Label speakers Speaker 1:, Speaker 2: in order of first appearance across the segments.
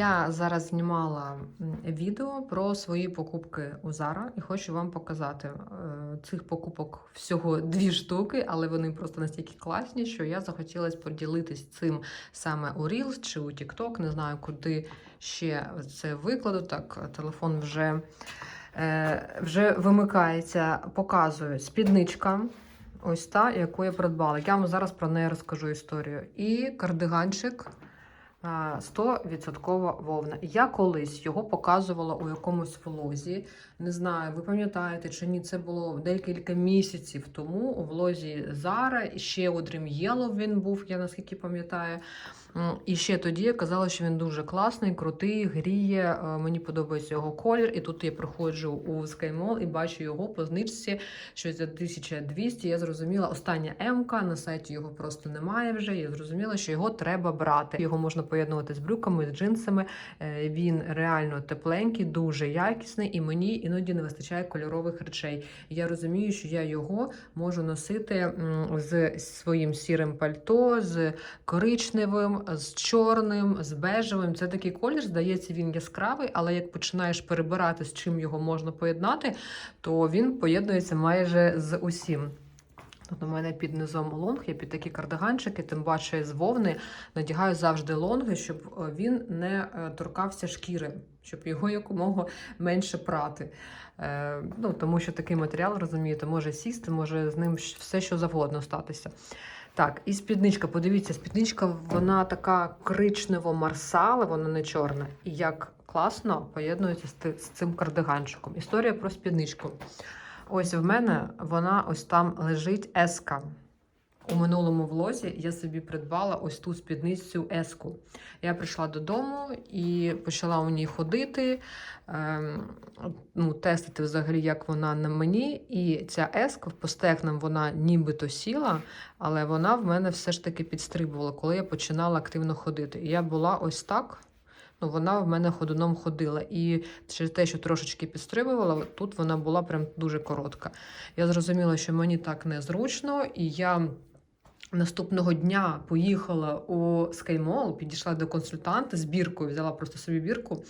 Speaker 1: Я зараз знімала відео про свої покупки у Zara і хочу вам показати. Е, Цих покупок всього дві штуки, але вони просто настільки класні, що я захотілося поділитись цим саме у Reels чи у TikTok. Не знаю, куди ще це викладу. Так, телефон вже, е, вже вимикається, показую спідничка. Ось та, яку я придбала. Я вам зараз про неї розкажу історію. І кардиганчик. А, 100% вовна. Я колись його показувала у якомусь влозі. Не знаю, ви пам'ятаєте чи ні, це було декілька місяців тому у влозі Зара. Ще Dream Yellow він був, я наскільки пам'ятаю. М, І ще тоді я казала, що він дуже класний, крутий, гріє. е, Мені подобається його колір. І тут я приходжу у SkyMall і бачу його по знижці, що за 1200. Я зрозуміла, остання М-ка, на сайті його просто немає вже. Я зрозуміла, що його треба брати. Його можна поєднувати з брюками, з джинсами. Е, Він реально тепленький, дуже якісний, і мені іноді не вистачає кольорових речей. Я розумію, що я його можу носити з своїм сірим пальто, з коричневим, з чорним, з бежевим. Це такий колір, здається, він яскравий, але як починаєш перебирати, з чим його можна поєднати, то він поєднується майже з усім. Тут у мене під низом лонг, я під такі кардиганчики, тим паче з вовни надягаю завжди лонги, щоб е, він не е, торкався шкіри, щоб його якомога менше прати. Е, ну, тому що такий матеріал, розумієте, може сісти, може з ним все, що завгодно статися. Так, і спідничка, подивіться, спідничка, вона така коричнево-марсала, вона не чорна. І як класно поєднується з, цим кардиганчиком. Історія про спідничку. Ось в мене вона ось там лежить еска. У минулому влозі я собі придбала ось ту спідницю еску. Я прийшла додому і почала у ній ходити, ем, ну, тестити взагалі, як вона на мені. І ця еска по стекнам вона нібито сіла, але вона в мене все ж таки підстрибувала, коли я починала активно ходити. І я була ось так. Ну, вона в мене ходуном ходила. І через те, що трошечки підстрибувала, тут вона була прям дуже коротка. Я зрозуміла, що мені так незручно, і я наступного дня поїхала у SkyMall, підійшла до консультанта з біркою, взяла просто собі бірку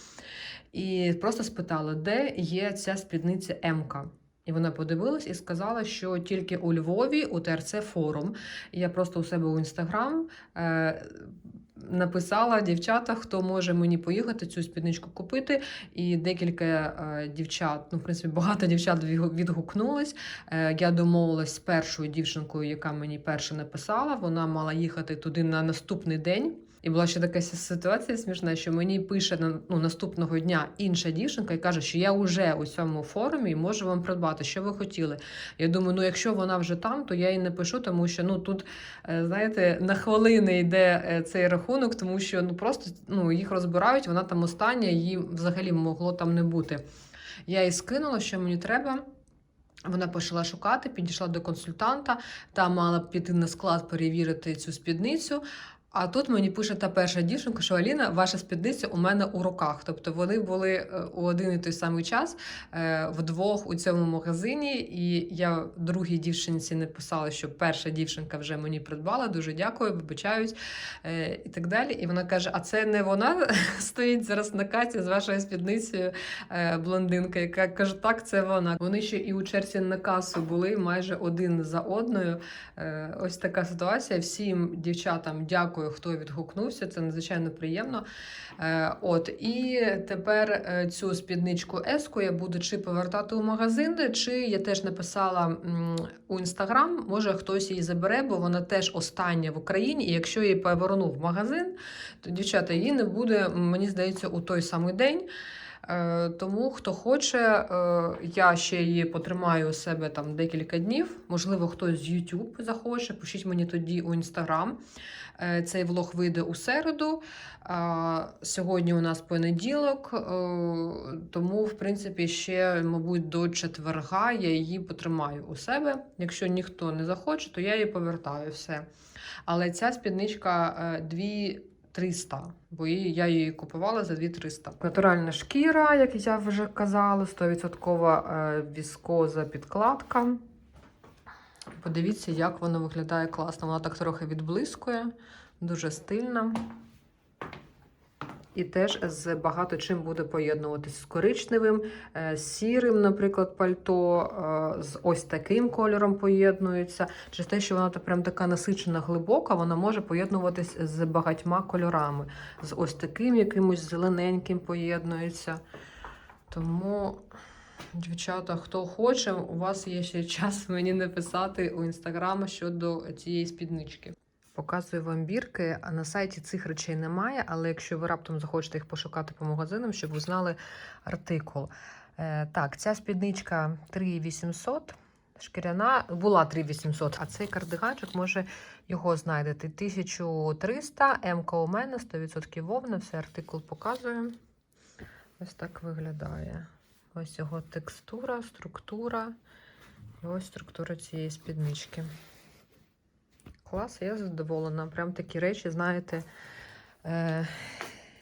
Speaker 1: і просто спитала, де є ця спідниця МК. І вона подивилась і сказала, що тільки у Львові у ТРЦ форум. Я просто у себе у інстаграм е, написала дівчата, хто може мені поїхати цю спідничку купити. І декілька е, дівчат, ну в принципі, багато дівчат відгукнулись. Е, я домовилась з першою дівчинкою, яка мені перше написала. Вона мала їхати туди на наступний день. І була ще така ситуація смішна, що мені пише на ну, наступного дня інша дівчинка і каже, що я вже у цьому форумі можу вам придбати, що ви хотіли. Я думаю, ну якщо вона вже там, то я їй не пишу, тому що ну тут, е, знаєте, на хвилини йде е, цей рахунок, тому що ну просто ну, їх розбирають, вона там остання, її взагалі могло там не бути. Я їй скинула, що мені треба. Вона почала шукати, підійшла до консультанта, та мала піти на склад перевірити цю спідницю. А тут мені пише та перша дівчинка, що Аліна, ваша спідниця у мене у руках. Тобто вони були е, у один і той самий час е, вдвох у цьому магазині. І я другій дівчинці написала, що перша дівчинка вже мені придбала. Дуже дякую, вибачаюсь е, і так далі. І вона каже: А це не вона стоїть зараз на каті з вашою спідницею блондинка, яка каже, так, це вона. Вони ще і у черзі на касу були майже один за одною. Ось така ситуація. Всім дівчатам дякую, хто відгукнувся. Це надзвичайно приємно. Е, От і тепер е, цю спідничку еску я буду чи повертати у магазин, чи я теж написала у інстаграм. Може хтось її забере, бо вона теж остання в Україні. І якщо я її поверну в магазин, то дівчата її не буде, мені здається, у той самий день. Е, Тому хто хоче, е, я ще її потримаю у себе там декілька днів. Можливо, хтось з YouTube захоче. Пишіть мені тоді у Instagram. Е, Цей влог вийде у середу. Сьогодні у нас понеділок, тому, в принципі, ще, мабуть, до четверга я її потримаю у себе. Якщо ніхто не захоче, то я її повертаю все. Але ця спідничка е, 2300, бо я її купувала за 2300. Натуральна шкіра, як я вже казала, 100% е, віскоза підкладка. Подивіться, як воно виглядає класно. Вона так трохи відблискує, дуже стильна. І теж з багато чим буде поєднуватися з коричневим, е, з сірим, наприклад, пальто, е, з ось таким кольором поєднується. Через те, що вона прям така насичена, глибока, вона може поєднуватись з багатьма кольорами. З ось таким якимось зелененьким поєднується. Тому, дівчата, хто хоче, у вас є ще час мені написати у інстаграм щодо цієї спіднички. Показую вам бірки, на сайті цих речей немає, але якщо ви раптом захочете їх пошукати по магазинам, щоб ви знали артикул. Е, так, ця спідничка 3800, шкіряна була 3800, а цей кардиганчик, може, його знайдете 1300, МК у мене, 100% вовна, все артикул показую. Ось так виглядає. Ось його текстура, структура. І ось структура цієї спіднички. Клас, я задоволена. Прям такі речі, знаєте, е-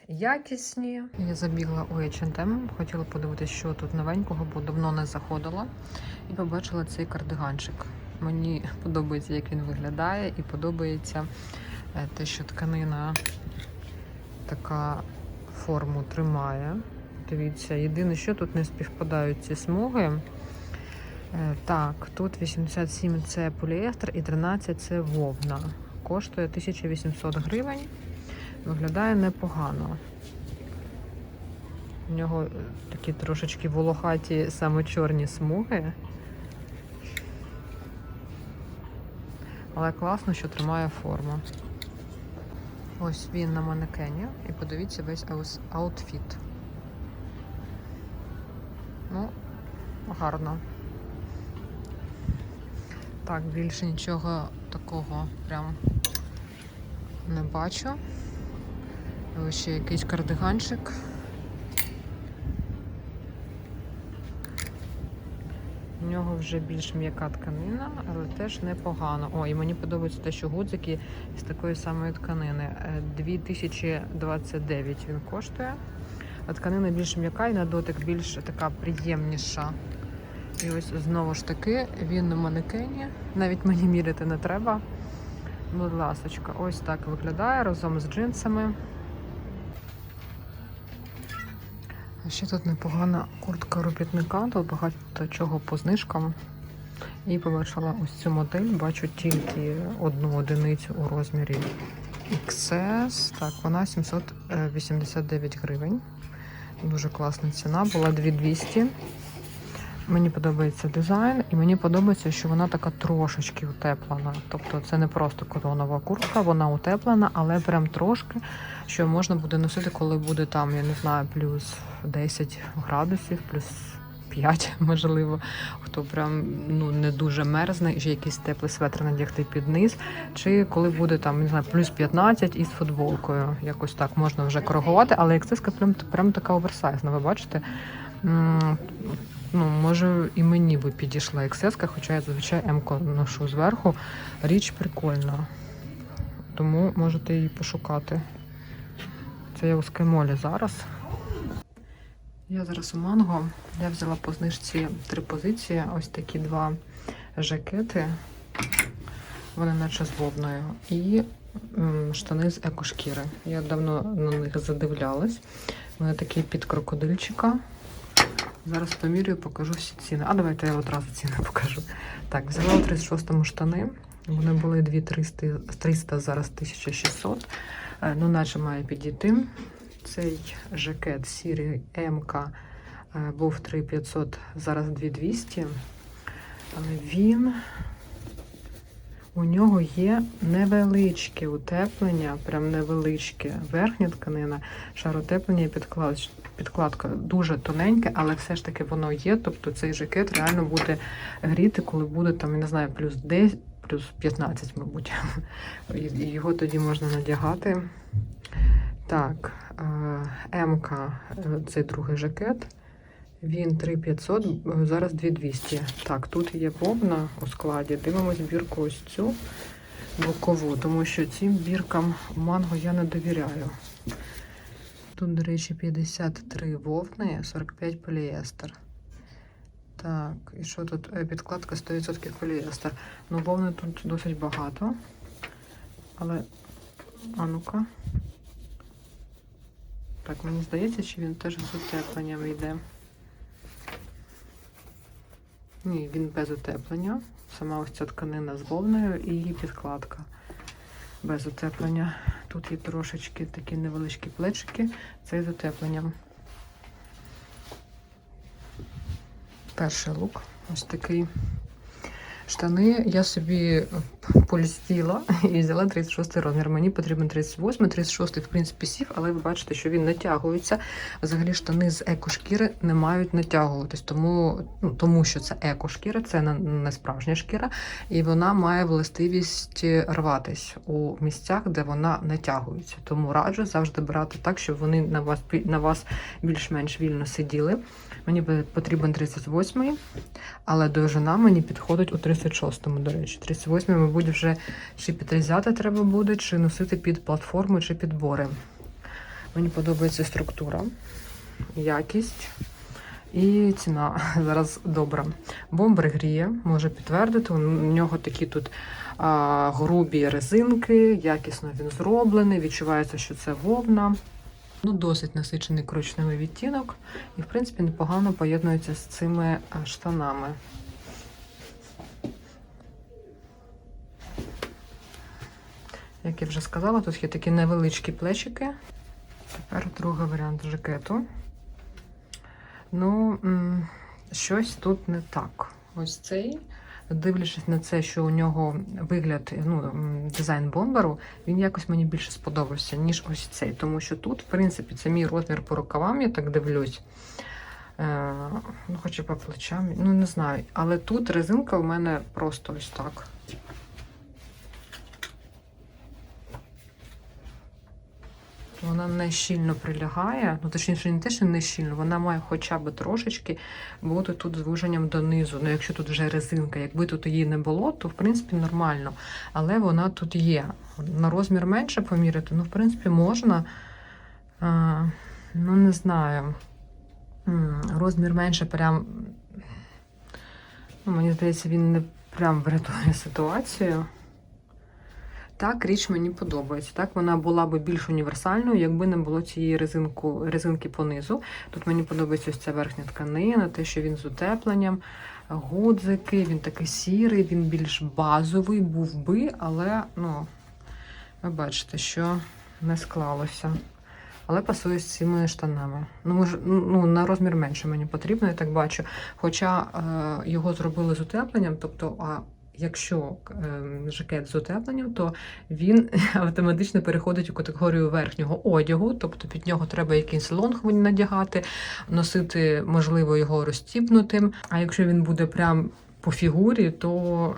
Speaker 1: якісні. Я забігла у H&M, хотіла подивитися, що тут новенького, бо давно не заходила. І побачила цей кардиганчик. Мені подобається, як він виглядає, і подобається е, те, що тканина така форму тримає. Дивіться, єдине, що тут не співпадають ці смуги. Е, Так, тут 87 це поліестер і 13 це вовна. Коштує 1800 гривень. Виглядає непогано. У нього е, такі трошечки волохаті саме чорні смуги. Але класно, що тримає форму. Ось він на манекені. І подивіться весь аутфіт. Ну, гарно. Так, більше нічого такого прям не бачу. Ось ще якийсь кардиганчик. У нього вже більш м'яка тканина, але теж непогано. О, і мені подобається те, що гудзики з такої самої тканини. Е, 2029 він коштує. А тканина більш м'яка і на дотик більш така приємніша. І ось знову ж таки він на манекені. Навіть мені міряти не треба. Будь ласочка, ось так виглядає разом з джинсами. Ще тут непогана куртка робітника, тут багато чого по знижкам. І побачила ось цю модель, бачу тільки одну одиницю у розмірі XS. Так, вона 789 гривень. Дуже класна ціна, була 2200. Мені подобається дизайн, і мені подобається, що вона така трошечки утеплена. Тобто це не просто колонова куртка, вона утеплена, але прям трошки, що можна буде носити, коли буде там, я не знаю, плюс 10 градусів, плюс 5, можливо. Хто прям ну не дуже мерзне, і ще якийсь теплий светр надягти під низ. Чи коли буде там, не знаю, плюс 15 із футболкою. Якось так можна вже коригувати, але як це прям, прям така оверсайзна, ви бачите? Ну, може, і мені би підійшла XS, хоча я зазвичай м ношу зверху. Річ прикольна. Тому можете її пошукати. Це я у скаймолі зараз. Я зараз у манго. Я взяла по знижці три позиції. Ось такі два жакети. Вони наче з вовною. І штани з екошкіри. Я давно на них задивлялась. Вони такі під крокодильчика. Зараз помірюю, покажу всі ціни. А давайте я одразу ціни покажу. Так, взяла у 36-му штани. Вони були 2300, 300, зараз 1600. Е, Ну, наче має підійти. Цей жакет сірий МК е, був 3500, зараз 2200. Але він у нього є невеличке утеплення, прям невеличке верхня тканина, шар утеплення і підклад, підкладка дуже тоненька, але все ж таки воно є. Тобто цей жакет реально буде гріти, коли буде там, я не знаю, плюс 10, плюс 15, мабуть. Його тоді можна надягати. Так, е, МК, е, цей другий жакет. Він 3500, е, зараз 2200. Так, тут є вовна у складі. Дивимось бірку ось цю бокову, тому що цим біркам манго я не довіряю. Тут, до речі, 53 вовни, 45 поліестер. Так, і що тут? Е, Підкладка 100% поліестер. Ну, вовни тут досить багато. Але, а ну-ка. Так, мені здається, що він теж з утепленням йде. Ні, він без утеплення. Сама ось ця тканина з вовною і її підкладка без утеплення. Тут є трошечки такі невеличкі плечики, це з утепленням. Перший лук ось такий. Штани я собі полістіла і взяла 36 розмір. Мені потрібен 38, 36 в принципі сів, але ви бачите, що він натягується. Взагалі штани з екошкіри не мають натягуватись, тому, ну, тому що це екошкіра, це не, справжня шкіра, і вона має властивість рватись у місцях, де вона натягується. Тому раджу завжди брати так, щоб вони на вас на вас більш-менш вільно сиділи. Мені потрібен 38-й, але довжина мені підходить у 36-му, до речі. 38-й, мабуть, вже чи підрізати треба буде, чи носити під платформу, чи під бори. Мені подобається структура, якість і ціна зараз добра. Бомбер гріє, може підтвердити. У нього такі тут а, грубі резинки, якісно він зроблений. Відчувається, що це вовна. Ну, досить насичений коричневий відтінок, і, в принципі, непогано поєднується з цими штанами. Як я вже сказала, тут є такі невеличкі плечики. Тепер другий варіант жакету. Ну, щось тут не так. Ось цей, дивлячись на це, що у нього вигляд, ну, дизайн бомберу, він якось мені більше сподобався, ніж ось цей. Тому що тут, в принципі, це мій розмір по рукавам, я так дивлюсь. Е, ну, хоча по плечам, ну не знаю. Але тут резинка в мене просто ось так. Вона не щільно прилягає, ну точніше, не те, що не щільно, вона має хоча б трошечки бути тут звуженням донизу. Ну, якщо тут вже резинка, якби тут її не було, то в принципі нормально. Але вона тут є. На розмір менше поміряти, ну, в принципі, можна. А, ну, не знаю. Розмір менше прям. Ну, мені здається, він не прям врятує ситуацію. Так, річ мені подобається. Так, вона була би більш універсальною, якби не було цієї резинку, резинки понизу. Тут мені подобається ось ця верхня тканина, те, що він з утепленням, гудзики, він такий сірий, він більш базовий був би, але ну, ви бачите, що не склалося. Але пасує з цими штанами. Ну, може, ну, на розмір менше мені потрібно, я так бачу. Хоча е, його зробили з утепленням, тобто, а якщо е, жакет з утепленням, то він автоматично переходить у категорію верхнього одягу, тобто під нього треба якийсь лонг надягати, носити, можливо, його розстібнутим. А якщо він буде прям по фігурі, то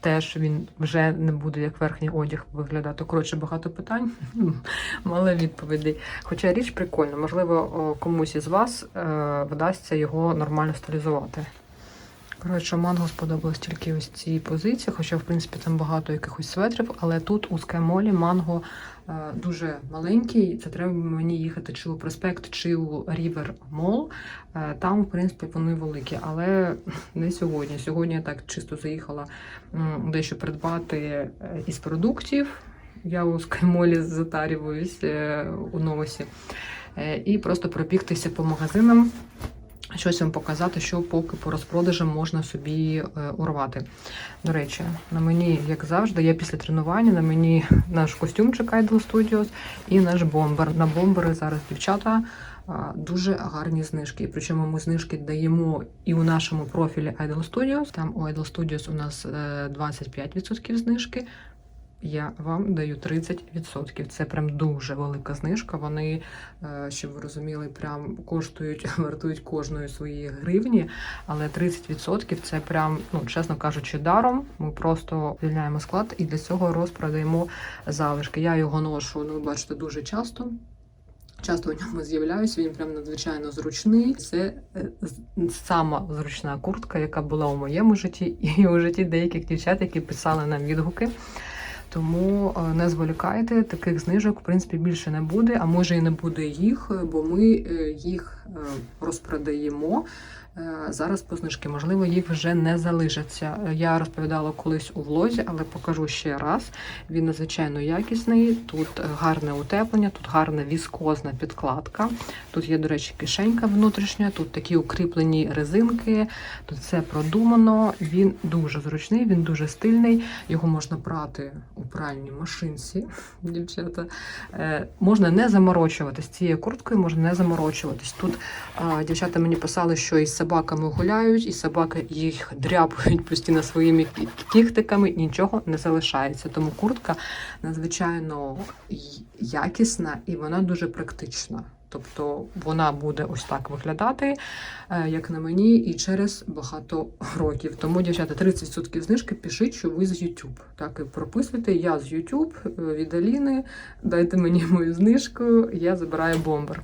Speaker 1: теж він вже не буде як верхній одяг виглядати. Коротше, багато питань, мало відповідей. Хоча річ прикольна, можливо, комусь із вас е, вдасться його нормально стилізувати. Коротше, манго сподобалось тільки ось ці позиції, хоча, в принципі, там багато якихось светрів, але тут у Скаймолі манго е, дуже маленький. Це треба мені їхати чи у проспект, чи у Рівер Мол. Е, там, в принципі, вони великі, але не сьогодні. Сьогодні я так чисто заїхала м, дещо придбати е, із продуктів. Я у Скаймолі затарююсь е, у новосі. Е, і просто пробігтися по магазинам щось вам показати, що поки по розпродажам можна собі е, урвати. До речі, на мені, як завжди, я після тренування, на мені наш костюмчик Idol Studios і наш бомбер. На бомбери зараз дівчата дуже гарні знижки. Причому ми знижки даємо і у нашому профілі Idol Studios. Там у Idol Studios у нас е, 25% знижки. Я вам даю 30%. Це прям дуже велика знижка. Вони, е, щоб ви розуміли, прям коштують, вартують кожної своєї гривні. Але 30% це прям, ну чесно кажучи, даром. Ми просто звільняємо склад і для цього розпродаємо залишки. Я його ношу, ну бачите, дуже часто. Часто у ньому з'являюсь, він прям надзвичайно зручний. Це е, сама зручна куртка, яка була у моєму житті, і у житті деяких дівчат, які писали нам відгуки. Тому е, не зволікайте, таких знижок в принципі більше не буде, а може і не буде їх, бо ми е, їх е, розпродаємо Зараз по знижки, можливо, їх вже не залишаться. Е, Я розповідала колись у влозі, але покажу ще раз. Він надзвичайно якісний. Тут е, гарне утеплення, тут гарна віскозна підкладка. Тут є, до речі, кишенька внутрішня, тут такі укріплені резинки. Тут все продумано. Він дуже зручний, він дуже стильний. Його можна прати у пральній машинці, дівчата. Е, можна не заморочуватись. Цією курткою можна не заморочуватись. Тут дівчата мені писали, що із собаками гуляють, і собаки їх дряпають постійно своїми кіхтиками, нічого не залишається. Тому куртка надзвичайно якісна і вона дуже практична. Тобто вона буде ось так виглядати, е, як на мені, і через багато років. Тому, дівчата, 30% знижки пишіть, що ви з YouTube. Так і прописуйте. Я з YouTube е, від Аліни. Дайте мені мою знижку, я забираю бомбер.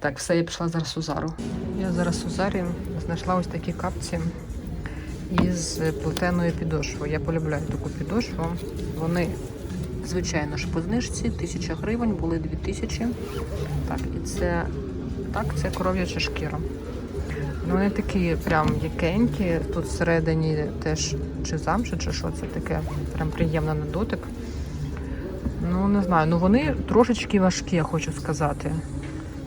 Speaker 1: Так, все, я пішла зараз у Зару. Я зараз у Зарі знайшла ось такі капці із плетеною підошвою. Я полюбляю таку підошву. Вони, звичайно ж, по знижці, 1000 гривень, були 2000. Так, і це так, це коров'яча шкіра. Ну, вони такі прям якенькі. Тут всередині теж чи замша, чи що це таке. Прям приємно на дотик. Ну, не знаю. Ну вони трошечки важкі, я хочу сказати.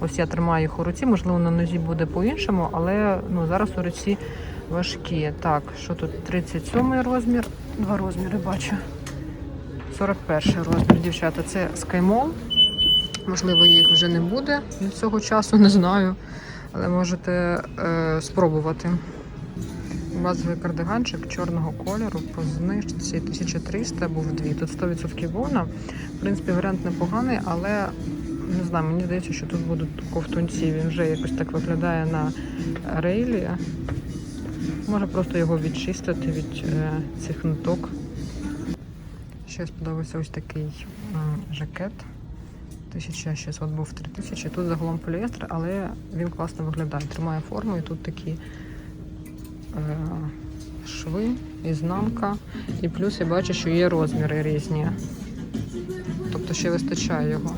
Speaker 1: Ось я тримаю їх у руці, можливо, на нозі буде по-іншому, але ну, зараз у руці важкі. Так, що тут 37 розмір, два розміри бачу. 41 розмір, дівчата. Це скаймол. Можливо, їх вже не буде від цього часу, не знаю. Але можете е, спробувати. Базовий кардиганчик чорного кольору по знижці 1300 був дві. Тут 100% вовна. В принципі, варіант непоганий, але не знаю, мені здається, що тут будуть ковтунці. Він вже якось так виглядає на рейлі. Може просто його відчистити від е, цих ниток. Ще сподобався ось такий м, жакет. 1600 був 3000. Тут загалом поліестер, але він класно виглядає. Тримає форму і тут такі е, шви, ізнанка. І плюс я бачу, що є розміри різні. Тобто ще вистачає його.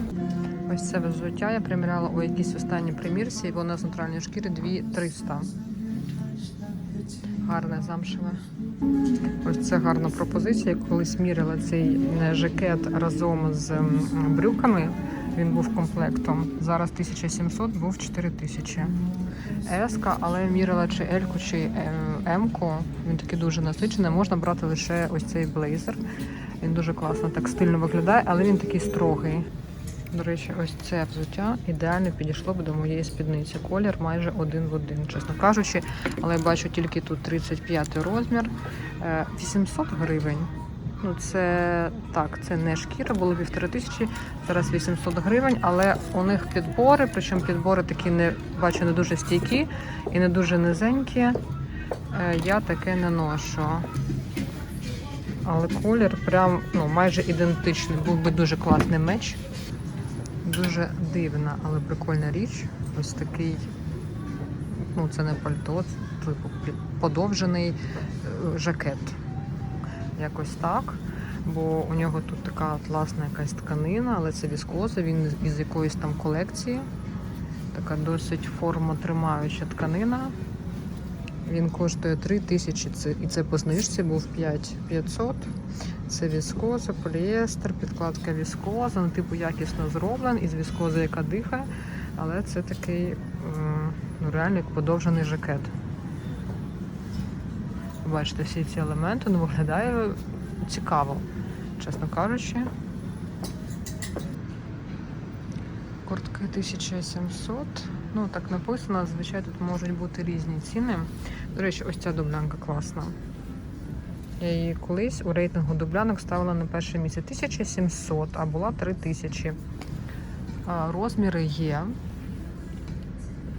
Speaker 1: Ось це взуття я приміряла у якійсь останній примірці, воно з натуральної шкіри 2300. Гарне замшеве. Ось це гарна пропозиція. Я Колись міряла цей е, жакет разом з брюками. Він був комплектом. Зараз 1700, був 4000. Еска, але міряла чи Ельку, чи е, Емку. Він такий дуже насичений. Можна брати лише ось цей блейзер. Він дуже класно, так стильно виглядає, але він такий строгий. До речі, ось це взуття ідеально підійшло б до моєї спідниці. Колір майже один в один, чесно кажучи. Але я бачу тільки тут 35 розмір. Е, 800 гривень. Ну, це так, це не шкіра, було півтори тисячі, зараз 800 гривень, але у них підбори, причому підбори такі не бачу не дуже стійкі і не дуже низенькі. Е, Я таке не ношу. Але колір прям ну, майже ідентичний. Був би дуже класний меч. Дуже дивна, але прикольна річ. Ось такий, ну це не пальто, типу подовжений е, жакет. Якось так. Бо у нього тут така атласна якась тканина, але це віскоза, він із якоїсь там колекції. Така досить формотримаюча тканина. Він коштує 3 тисячі, і це по знижці був 5500. Це віскоза, поліестер, підкладка віскоза, ну, типу якісно зроблен із віскози, яка дихає, але це такий м, ну, реально подовжений жакет. Бачите, всі ці елементи ну, виглядає цікаво, чесно кажучи. Куртки 1700. Ну, так написано, звичайно, тут можуть бути різні ціни. До речі, ось ця дублянка класна. Я її колись у рейтингу дублянок ставила на перше місце 1700, а була 3000. Розміри є.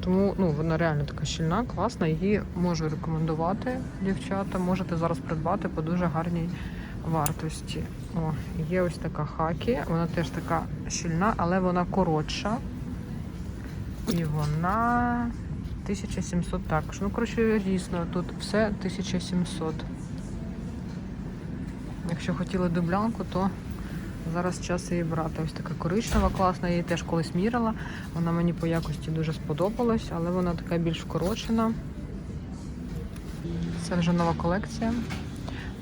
Speaker 1: Тому ну, вона реально така щільна, класна. Її можу рекомендувати, дівчата. Можете зараз придбати по дуже гарній вартості. О, є ось така хакі. Вона теж така щільна, але вона коротша. І вона 1700 також. Ну, коротше, дійсно, тут все 1700. Якщо хотіли дублянку, то зараз час її брати. Ось така коричнева, класна, я її теж колись міряла. Вона мені по якості дуже сподобалась, але вона така більш вкорочена. Це вже нова колекція.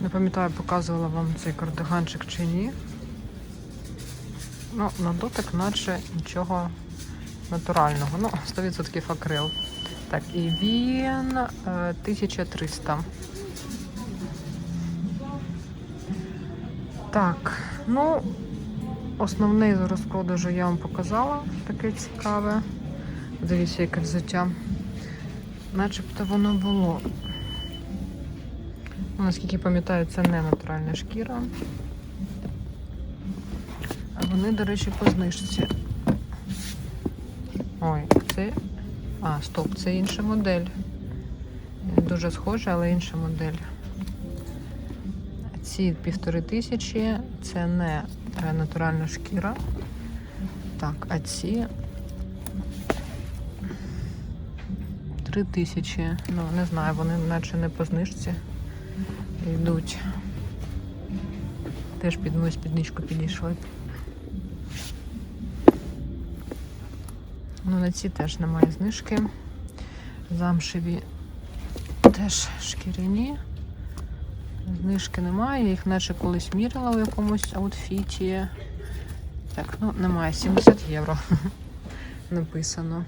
Speaker 1: Не пам'ятаю, показувала вам цей кардиганчик чи ні. Ну, на дотик, наче нічого натурального. Ну, 100% акрил. Так, і він е, 1300. Так, ну, основний з розпродажу я вам показала, таке цікаве. Дивіться, яке взуття. Начебто воно було. Ну, наскільки пам'ятаю, це не натуральна шкіра. Вони, до речі, по знижці. Ой, це. А, стоп, це інша модель. Дуже схожа, але інша модель. Ці півтори тисячі це не е, натуральна шкіра. Так, а ці три тисячі. Ну, не знаю, вони наче не по знижці йдуть. Теж під мою спідничку підійшли. Ну, на ці теж немає знижки. Замшеві теж шкіряні. Знижки немає, я їх наче колись мірила у якомусь аутфіті. Так, ну немає, 70 євро написано.